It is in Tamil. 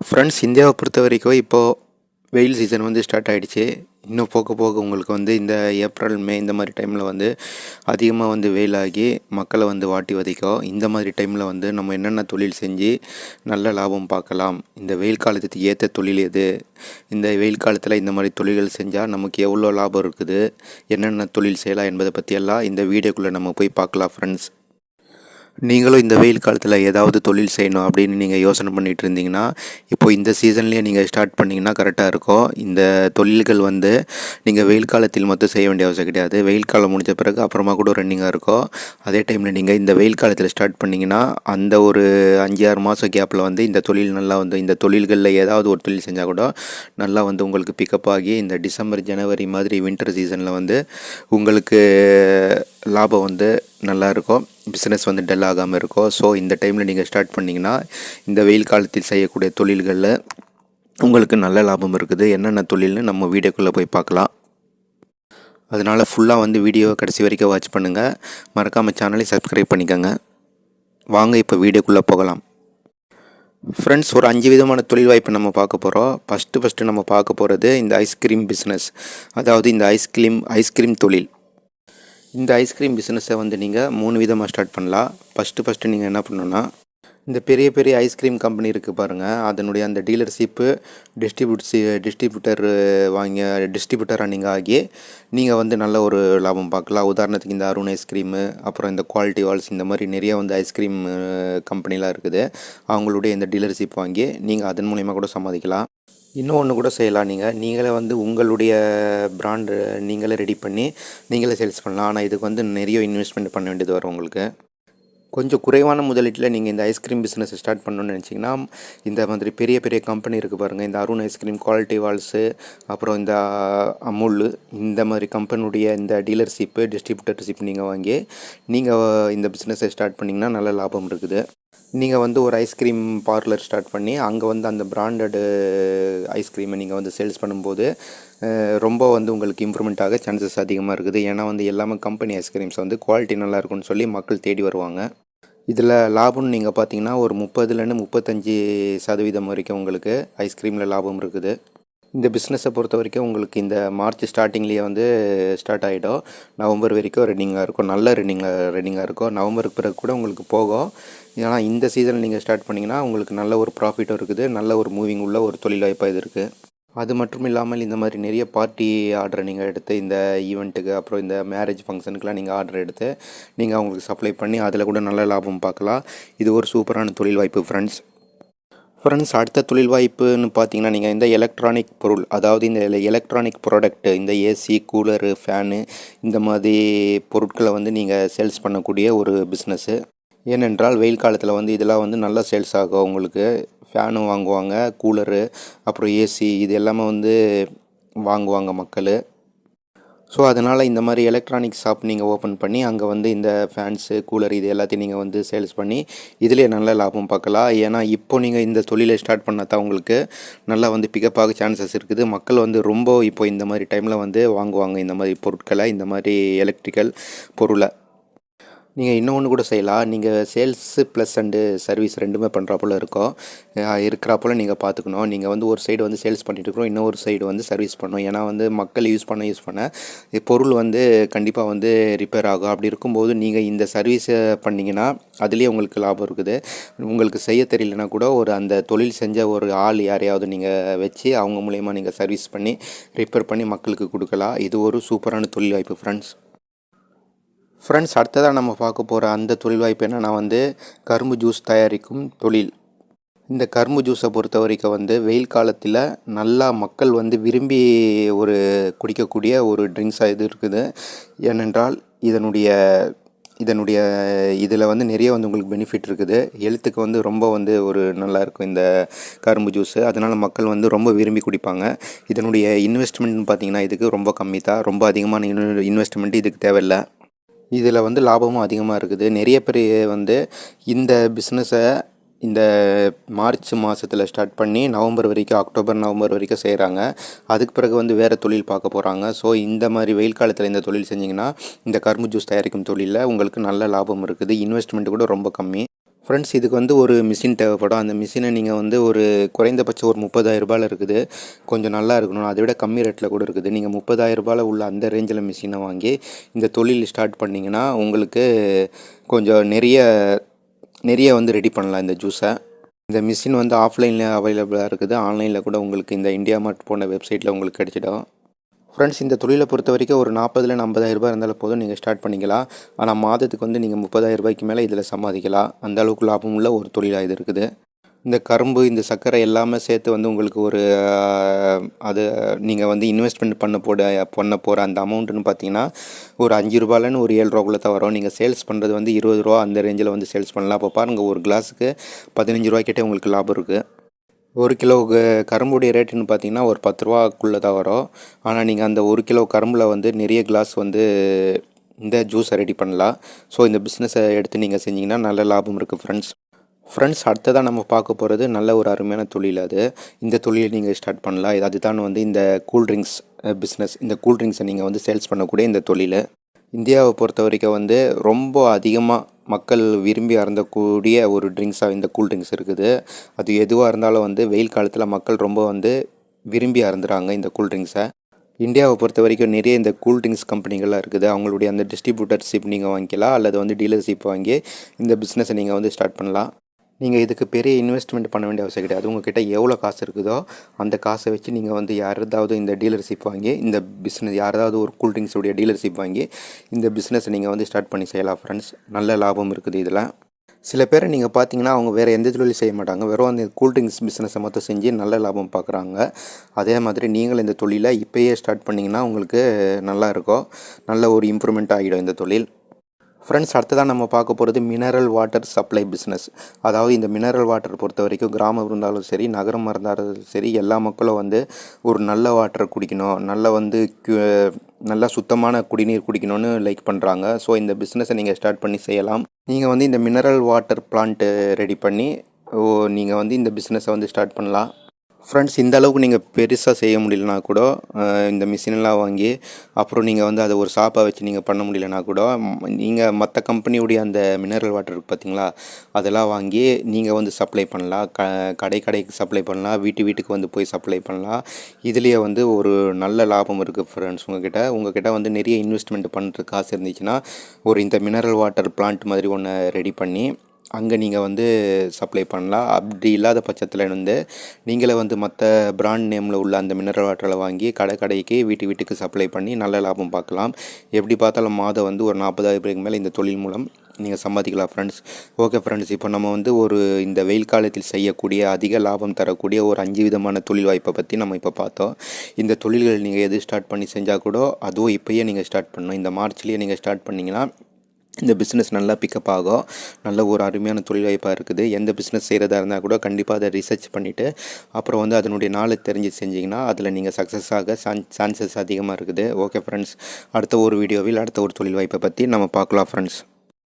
ஃப்ரெண்ட்ஸ் இந்தியாவை பொறுத்த வரைக்கும் இப்போது வெயில் சீசன் வந்து ஸ்டார்ட் ஆகிடுச்சு இன்னும் போக போக உங்களுக்கு வந்து இந்த ஏப்ரல் மே இந்த மாதிரி டைமில் வந்து அதிகமாக வந்து வெயிலாகி மக்களை வந்து வாட்டி வதைக்கும். இந்த மாதிரி டைமில் வந்து நம்ம என்னென்ன தொழில் செஞ்சு நல்ல லாபம் பார்க்கலாம். இந்த வெயில் காலத்துக்கு ஏற்ற தொழில் எது? இந்த வெயில் காலத்தில் இந்த மாதிரி தொழில்கள் செஞ்சால் நமக்கு எவ்வளோ லாபம் இருக்குது? என்னென்ன தொழில் செய்யலாம் என்பதை பற்றியெல்லாம் இந்த வீடியோக்குள்ளே நம்ம போய் பார்க்கலாம் ஃப்ரெண்ட்ஸ் நீங்களும் இந்த வெயில் காலத்தில் ஏதாவது தொழில் செய்யணும் அப்படின்னு நீங்கள் யோசனை பண்ணிகிட்டு இருந்தீங்கன்னா இப்போ இந்த சீசன்லேயே நீங்கள் ஸ்டார்ட் பண்ணிங்கன்னா கரெக்டாக இருக்கும். இந்த தொழில்கள் வந்து நீங்கள் வெயில் காலத்தில் மட்டும் செய்ய வேண்டிய அவசியம் கிடையாது. வெயில் காலம் முடிஞ்ச பிறகு அப்புறமா கூட ரன்னிங்காக இருக்கும். அதே டைமில் நீங்கள் இந்த வெயில் காலத்தில் ஸ்டார்ட் பண்ணிங்கன்னா அந்த ஒரு அஞ்சு ஆறு மாதம் கேப்பில் வந்து இந்த தொழில் நல்லா வந்து இந்த தொழில்களில் ஏதாவது ஒரு தொழில் செஞ்சால் கூட நல்லா வந்து உங்களுக்கு பிக்கப் ஆகி இந்த டிசம்பர் ஜனவரி மாதிரி வின்டர் சீசனில் வந்து உங்களுக்கு லாபம் வந்து நல்லாயிருக்கும் பிஸ்னஸ் வந்து டல் ஆகாமல் இருக்கும் ஸோ இந்த டைமில் நீங்கள் ஸ்டார்ட் பண்ணிங்கன்னா இந்த வெயில் காலத்தில் செய்யக்கூடிய தொழில்களில் உங்களுக்கு நல்ல லாபம் இருக்குது. என்னென்ன தொழில்னு நம்ம வீடியோக்குள்ளே போய் பார்க்கலாம். அதனால் ஃபுல்லாக வந்து வீடியோவை கடைசி வரைக்கும் வாட்ச் பண்ணுங்கள் மறக்காமல் சேனலை சப்ஸ்கிரைப் பண்ணிக்கோங்க. வாங்க இப்போ வீடியோக்குள்ளே போகலாம். ஃப்ரெண்ட்ஸ் ஒரு அஞ்சு விதமான தொழில் வாய்ப்பு நம்ம பார்க்க போகிறோம் ஃபஸ்ட்டு ஃபஸ்ட்டு நம்ம பார்க்க போகிறது இந்த ஐஸ்கிரீம் பிஸ்னஸ் அதாவது இந்த ஐஸ்கிரீம் ஐஸ்கிரீம் தொழில். இந்த ஐஸ்கிரீம் பிஸ்னஸை வந்து நீங்கள் மூணு விதமாக ஸ்டார்ட் பண்ணலாம். ஃபஸ்ட்டு ஃபஸ்ட்டு நீங்கள் என்ன பண்ணணுன்னா இந்த பெரிய பெரிய ஐஸ்கிரீம் கம்பெனி இருக்குது பாருங்கள் அதனுடைய அந்த டீலர்ஷிப்பு டிஸ்ட்ரிபியூட்ஸி டிஸ்ட்ரிபியூட்டர் வாங்கி டிஸ்ட்ரிபியூட்டராக நீங்கள் ஆகி நீங்கள் வந்து நல்ல ஒரு லாபம் பார்க்கலாம். உதாரணத்துக்கு இந்த அருண் ஐஸ்கிரீமு அப்புறம் இந்த குவாலிட்டி வால்ஸ் இந்த மாதிரி நிறைய வந்து ஐஸ்கிரீம் கம்பெனிலாம் இருக்குது. அவங்களுடைய இந்த டீலர்ஷிப் வாங்கி நீங்கள் அதன் மூலிமா கூட சம்பாதிக்கலாம். இன்னும் ஒன்று கூட செய்யலாம் நீங்கள் நீங்களே வந்து உங்களுடைய பிராண்டு நீங்களே ரெடி பண்ணி நீங்களே சேல்ஸ் பண்ணலாம். ஆனால் இதுக்கு வந்து நிறைய இன்வெஸ்ட்மெண்ட் பண்ண வேண்டியது வரும் உங்களுக்கு. கொஞ்சம் குறைவான முதலீட்டில் நீங்கள் இந்த ஐஸ்கிரீம் பிஸ்னஸ் ஸ்டார்ட் பண்ணணும்னு நினச்சிங்கன்னா இந்த மாதிரி பெரிய பெரிய கம்பெனி இருக்குது பாருங்கள் இந்த அருண் ஐஸ்கிரீம் குவாலிட்டி வால்ஸு அப்புறம் இந்த அமுல் இந்த மாதிரி கம்பெனியுடைய இந்த டீலர்ஷிப்பு டிஸ்ட்ரிபியூட்டர்ஷிப் நீங்கள் வாங்கி நீங்கள் இந்த பிஸ்னஸை ஸ்டார்ட் பண்ணிங்கன்னா நல்ல லாபம் இருக்குது. நீங்கள் வந்து ஒரு ஐஸ்கிரீம் பார்லர் ஸ்டார்ட் பண்ணி அங்கே வந்து அந்த பிராண்டடு ஐஸ்கிரீமை நீங்கள் வந்து சேல்ஸ் பண்ணும்போது uh, ரொம்ப வந்து உங்களுக்கு இம்ப்ரூவ்மெண்ட் ஆக சான்சஸ் அதிகமாக இருக்குது. ஏன்னா வந்து எல்லாமே கம்பெனி ஐஸ்கிரீம்ஸ் வந்து குவாலிட்டி நல்லா இருக்கும்னு சொல்லி மக்கள் தேடி வருவாங்க. இதில் லாபம்னு நீங்கள் பார்த்தீங்கன்னா ஒரு முப்பதுலேருந்து முப்பத்தஞ்சு சதவீதம் வரைக்கும் உங்களுக்கு ஐஸ்கிரீமில் லாபம் இருக்குது. இந்த பிஸ்னஸை பொறுத்த வரைக்கும் உங்களுக்கு இந்த மார்ச் ஸ்டார்டிங்லேயே வந்து ஸ்டார்ட் ஆகிடும் நவம்பர் வரைக்கும் ரன்னிங்காக இருக்கும். நல்ல ரன்னிங்காக ரன்னிங்காக இருக்கும். நவம்பருக்கு பிறகு கூட உங்களுக்கு போகும். ஏன்னா இந்த சீசன் நீங்கள் ஸ்டார்ட் பண்ணிங்கன்னா உங்களுக்கு நல்ல ஒரு ப்ராஃபிட்டும் இருக்குது. நல்ல ஒரு மூவிங் உள்ள ஒரு தொழில் வாய்ப்பாக இது இருக்குது அது மட்டும் இல்லாமல் இந்த மாதிரி நிறைய பார்ட்டி ஆர்டரை நீங்கள் எடுத்து இந்த ஈவெண்ட்டுக்கு அப்புறம் இந்த மேரேஜ் ஃபங்க்ஷனுக்குலாம் நீங்கள் ஆர்டர் எடுத்து நீங்கள் அவங்களுக்கு சப்ளை பண்ணி அதில் கூட நல்ல லாபம் பார்க்கலாம். இது ஒரு சூப்பரான தொழில் வாய்ப்பு ஃப்ரெண்ட்ஸ் ஃப்ரெண்ட்ஸ் அடுத்த தொழில் வாய்ப்புன்னு பார்த்தீங்கன்னா நீங்கள் இந்த எலக்ட்ரானிக் பொருள் அதாவது இந்த எலக்ட்ரானிக் ப்ராடக்ட்டு இந்த ஏசி கூலரு ஃபேனு இந்த மாதிரி பொருட்களை வந்து நீங்கள் சேல்ஸ் பண்ணக்கூடிய ஒரு பிஸ்னஸ்ஸு ஏனென்றால் வெயில் காலத்தில் வந்து இதெல்லாம் வந்து நல்லா சேல்ஸ் ஆகும் உங்களுக்கு. ஃபேனும் வாங்குவாங்க கூலரு அப்புறம் ஏசி இது எல்லாமே வந்து வாங்குவாங்க மக்கள். ஸோ அதனால் இந்த மாதிரி எலக்ட்ரானிக் ஷாப் நீங்கள் ஓப்பன் பண்ணி அங்கே வந்து இந்த ஃபேன்ஸு கூலர் இது எல்லாத்தையும் நீங்கள் வந்து சேல்ஸ் பண்ணி இதிலே நல்ல லாபம் பார்க்கலாம். ஏன்னா இப்போ நீங்கள் இந்த தொழிலை ஸ்டார்ட் பண்ணால் தான் உங்களுக்கு நல்லா வந்து பிக்கப் ஆக சான்சஸ் இருக்குது. மக்கள் வந்து ரொம்ப இப்போ இந்த மாதிரி டைமில் வந்து வாங்குவாங்க. இந்த மாதிரி பொருட்களை இந்த மாதிரி எலக்ட்ரிக்கல் பொருளை. நீங்கள் இன்னொன்று கூட செய்யலாம் நீங்கள் சேல்ஸு ப்ளஸ் அண்டு சர்வீஸ் ரெண்டுமே பண்ணுறாப்புல இருக்கும் இருக்கிறாப்புல நீங்கள் பார்த்துக்கணும் நீங்கள் வந்து ஒரு சைடு வந்து சேல்ஸ் பண்ணிட்டு இருக்கிறோம். இன்னொரு சைடு வந்து சர்வீஸ் பண்ணணும். ஏன்னா வந்து மக்கள் யூஸ் பண்ண யூஸ் பண்ண பொருள் வந்து கண்டிப்பாக வந்து ரிப்பேர் ஆகும். அப்படி இருக்கும்போது நீங்கள் இந்த சர்வீஸை பண்ணிங்கன்னா அதுலேயே உங்களுக்கு லாபம் இருக்குது. உங்களுக்கு செய்ய தெரியலனா கூட ஒரு அந்த தொழில் செஞ்ச ஒரு ஆள் யாரையாவது நீங்கள் வச்சு அவங்க மூலயமா நீங்கள் சர்வீஸ் பண்ணி ரிப்பேர் பண்ணி மக்களுக்கு கொடுக்கலாம். இது ஒரு சூப்பரான தொழில் வாய்ப்பு ஃப்ரெண்ட்ஸ் ஃப்ரெண்ட்ஸ் அடுத்ததாக நம்ம பார்க்க போகிற அந்த தொழில் வாய்ப்பு என்னென்னா வந்து கரும்பு ஜூஸ் தயாரிக்கும் தொழில். இந்த கரும்பு ஜூஸை பொறுத்த வரைக்கும் வந்து வெயில் காலத்தில் நல்லா மக்கள் வந்து விரும்பி ஒரு குடிக்கக்கூடிய ஒரு ட்ரிங்க்ஸாக இது இருக்குது. ஏனென்றால் இதனுடைய இதனுடைய இதில் வந்து நிறைய வந்து உங்களுக்கு பெனிஃபிட் இருக்குது. ஹெல்த்துக்கு வந்து ரொம்ப வந்து ஒரு நல்லா இருக்கும் இந்த கரும்பு ஜூஸு அதனால் மக்கள் வந்து ரொம்ப விரும்பி குடிப்பாங்க. இதனுடைய இன்வெஸ்ட்மெண்ட்னு பார்த்தீங்கன்னா இதுக்கு ரொம்ப கம்மி தான். ரொம்ப அதிகமான இன்வெஸ்ட்மெண்ட் இதுக்கு தேவையில்லை. இதில் வந்து லாபமும் அதிகமாக இருக்குது. நிறைய பேர் வந்து இந்த பிஸ்னஸை இந்த மார்ச் மாதத்தில் ஸ்டார்ட் பண்ணி நவம்பர் வரைக்கும் அக்டோபர் நவம்பர் வரைக்கும் செய்கிறாங்க அதுக்கு பிறகு வந்து வேறு தொழில் பார்க்க போகிறாங்க ஸோ இந்த மாதிரி வெயில் காலத்தில் இந்த தொழில் செஞ்சிங்கன்னா இந்த கரும்பு ஜூஸ் தயாரிக்கும் தொழிலில் உங்களுக்கு நல்ல லாபம் இருக்குது. இன்வெஸ்ட்மெண்ட் கூட ரொம்ப கம்மி. ஃப்ரெண்ட்ஸ் இதுக்கு வந்து ஒரு மிஷின் தேவைப்படும். அந்த மிஷினை நீங்கள் வந்து ஒரு குறைந்தபட்சம் ஒரு முப்பதாயிரம் ரூபாயில் இருக்குது. கொஞ்சம் நல்லா இருக்கணும். அதை விட கம்மி ரேட்டில் கூட இருக்குது. நீங்கள் முப்பதாயிரம் ரூபாயில் உள்ள அந்த ரேஞ்சில் மிஷினை வாங்கி இந்த தொழில் ஸ்டார்ட் பண்ணிங்கன்னா உங்களுக்கு கொஞ்சம் நிறைய நிறைய வந்து ரெடி பண்ணலாம் இந்த ஜூஸை இந்த மிஷின் வந்து ஆஃப்லைனில் அவைலபிளாக இருக்குது. ஆன்லைனில் கூட உங்களுக்கு இந்த இந்தியா மார்ட் போன வெப்சைட்டில் உங்களுக்கு கிடச்சிடும். ஃப்ரெண்ட்ஸ் இந்த தொழிலை பொறுத்த வரைக்கும் ஒரு நாற்பதுல ஐம்பதாயிரரூபா ரூபாய் இருந்தாலும் போதும். நீங்கள் ஸ்டார்ட் பண்ணிக்கலாம். ஆனால் மாதத்துக்கு வந்து நீங்கள் முப்பதாயிரம் ரூபாய்க்கு மேலே இதில் சம்பாதிக்கலாம். அந்த அளவுக்கு லாபம் உள்ள ஒரு தொழிலாக இது இருக்குது. இந்த கரும்பு இந்த சர்க்கரை எல்லாமே சேர்த்து வந்து உங்களுக்கு ஒரு அது நீங்கள் வந்து இன்வெஸ்ட்மெண்ட் பண்ண போட பண்ண போகிற அந்த அமௌண்ட்டுன்னு பார்த்தீங்கன்னா ஒரு அஞ்சு ரூபாயிலன்னு ஒரு ஏழு ரூபாக்குள்ளே தான் வரும். நீங்கள் சேல்ஸ் பண்ணுறது வந்து இருபது ரூபா அந்த ரேஞ்சில் வந்து சேல்ஸ் பண்ணலாம். அப்போ பாருங்கள் ஒரு கிளாஸுக்கு பதினஞ்சு ரூபாய்க்கிட்டே உங்களுக்கு லாபம் இருக்குது ஒரு கிலோ கரும்புடைய ரேட்டுன்னு பார்த்தீங்கன்னா ஒரு பத்து ரூபாக்குள்ளே தான் வரும். ஆனால் நீங்கள் அந்த ஒரு கிலோ கரும்பில் வந்து நிறைய கிளாஸ் வந்து இந்த ஜூஸை ரெடி பண்ணலாம். ஸோ இந்த பிஸ்னஸை எடுத்து நீங்கள் செஞ்சிங்கன்னா நல்ல லாபம் இருக்குது ஃப்ரெண்ட்ஸ் ஃப்ரெண்ட்ஸ் அடுத்ததாக நம்ம பார்க்க போகிறது நல்ல ஒரு அருமையான தொழில் அது. இந்த தொழிலை நீங்கள் ஸ்டார்ட் பண்ணலாம். இது அதுதான் வந்து இந்த கூல்ட்ரிங்க்ஸ் பிஸ்னஸ் இந்த கூல்ட்ரிங்க்ஸை நீங்கள் வந்து சேல்ஸ் பண்ணக்கூடிய இந்த தொழில். இந்தியாவை பொறுத்த வரைக்கும் வந்து ரொம்ப அதிகமாக மக்கள் விரும்பி அருந்தக்கூடிய ஒரு ட்ரிங்க்ஸாக இந்த கூல் ட்ரிங்க்ஸ் இருக்குது. அது எதுவாக இருந்தாலும் வந்து வெயில் காலத்தில் மக்கள் ரொம்ப வந்து விரும்பி அருந்துறாங்க இந்த கூல் ட்ரிங்க்ஸை இந்தியாவை பொறுத்த வரைக்கும் நிறைய இந்த கூல் ட்ரிங்க்ஸ் கம்பெனிகள்லாம் இருக்குது. அவங்களுடைய அந்த டிஸ்ட்ரிபியூட்டர்ஷிப் நீங்கள் வாங்கிக்கலாம் அல்லது வந்து டீலர்ஷிப் வாங்கி இந்த பிஸ்னஸை நீங்கள் வந்து ஸ்டார்ட் பண்ணலாம். நீங்கள் இதுக்கு பெரிய இன்வெஸ்ட்மெண்ட் பண்ண வேண்டிய அவசியம் கிடையாது. உங்ககிட்ட எவ்வளோ காசு இருக்குதோ அந்த காசை வச்சு நீங்கள் வந்து யாராவது இந்த டீலர்ஷிப் வாங்கி இந்த பிஸ்னஸ் யாராவது ஒரு கூல்ட்ரிங்ஸுடைய டீலர்ஷிப் வாங்கி இந்த பிஸ்னஸை நீங்கள் வந்து ஸ்டார்ட் பண்ணி செய்யலாம் ஃப்ரெண்ட்ஸ் நல்ல லாபம் இருக்குது இதில். சில பேரை நீங்கள் பார்த்தீங்கன்னா அவங்க வேறு எந்த தொழிலும் செய்ய மாட்டாங்க. வெறும் அந்த கூல் ட்ரிங்க்ஸ் பிஸ்னஸை மட்டும் செஞ்சு நல்ல லாபம் பார்க்குறாங்க அதே மாதிரி நீங்களும் இந்த தொழிலை இப்போயே ஸ்டார்ட் பண்ணிங்கன்னா உங்களுக்கு நல்லா இருக்கும். நல்ல ஒரு இம்ப்ரூவ்மெண்ட் ஆகிடும் இந்த தொழில். ஃப்ரெண்ட்ஸ் அடுத்ததாக நம்ம பார்க்க போகிறது மினரல் வாட்டர் சப்ளை பிஸ்னஸ் அதாவது இந்த மினரல் வாட்டர் பொறுத்த வரைக்கும் கிராமம் இருந்தாலும் சரி நகரம் இருந்தாலும் சரி எல்லா மக்களும் வந்து ஒரு நல்ல வாட்டர் குடிக்கணும் நல்ல வந்து நல்லா சுத்தமான குடிநீர் குடிக்கணும்னு லைக் பண்ணுறாங்க ஸோ இந்த பிஸ்னஸை நீங்கள் ஸ்டார்ட் பண்ணி செய்யலாம். நீங்கள் வந்து இந்த மினரல் வாட்டர் பிளான்ட்டு ரெடி பண்ணி ஓ நீங்கள் வந்து இந்த பிஸ்னஸை வந்து ஸ்டார்ட் பண்ணலாம். ஃப்ரெண்ட்ஸ் இந்த அளவுக்கு நீங்கள் பெருசாக செய்ய முடியலனா கூட இந்த மிஷினெல்லாம் வாங்கி அப்புறம் நீங்கள் வந்து அதை ஒரு சாப்பாக வச்சு நீங்கள் பண்ண முடியலனா கூட நீங்கள் மற்ற கம்பெனியுடைய அந்த மினரல் வாட்டர் பார்த்தீங்களா அதெல்லாம் வாங்கி நீங்கள் வந்து சப்ளை பண்ணலாம். க கடை கடைக்கு சப்ளை பண்ணலாம். வீட்டு வீட்டுக்கு வந்து போய் சப்ளை பண்ணலாம். இதுலேயே வந்து ஒரு நல்ல லாபம் இருக்குது ஃப்ரெண்ட்ஸ் உங்ககிட்ட உங்ககிட்ட வந்து நிறைய இன்வெஸ்ட்மெண்ட் பண்ணுற காசு இருந்துச்சுன்னா ஒரு இந்த மினரல் வாட்டர் பிளான்ட் மாதிரி ஒன்று ரெடி பண்ணி அங்கே நீங்கள் வந்து சப்ளை பண்ணலாம். அப்படி இல்லாத பட்சத்தில் வந்து நீங்களே வந்து மற்ற பிராண்ட் நேமில் உள்ள அந்த மினரல் வாட்டரை வாங்கி கடை கடைக்கு வீட்டு வீட்டுக்கு சப்ளை பண்ணி நல்ல லாபம் பார்க்கலாம். எப்படி பார்த்தாலும் மாதம் வந்து ஒரு நாற்பதாயிரம் ரூபாய்க்கு மேலே இந்த தொழில் மூலம் நீங்கள் சம்பாதிக்கலாம் ஃப்ரெண்ட்ஸ் ஓகே ஃப்ரெண்ட்ஸ் இப்போ நம்ம வந்து ஒரு இந்த வெயில் காலத்தில் செய்யக்கூடிய அதிக லாபம் தரக்கூடிய ஒரு அஞ்சு விதமான தொழில் வாய்ப்பை பற்றி நம்ம இப்போ பார்த்தோம். இந்த தொழில்கள் நீங்கள் எது ஸ்டார்ட் பண்ணி செஞ்சால் கூட அதுவும் இப்போயே நீங்கள் ஸ்டார்ட் பண்ணணும். இந்த மார்ச்லேயே நீங்கள் ஸ்டார்ட் பண்ணிங்கன்னா இந்த பிஸ்னஸ் நல்லா பிக்கப் ஆகும் நல்ல ஒரு அருமையான தொழில் வாய்ப்பாக இருக்குது. எந்த பிஸ்னஸ் செய்கிறதா இருந்தால் கூட கண்டிப்பாக அதை ரிசர்ச் பண்ணிவிட்டு அப்புறம் வந்து அதனுடைய நாளை தெரிஞ்சு செஞ்சிங்கன்னா அதில் நீங்கள் சக்ஸஸ் ஆக சான்சஸ் அதிகமாக இருக்குது. ஓகே ஃப்ரெண்ட்ஸ் அடுத்த ஒரு வீடியோவில் அடுத்த ஒரு தொழில் வாய்ப்பை பற்றி நம்ம பார்க்கலாம் ஃப்ரெண்ட்ஸ்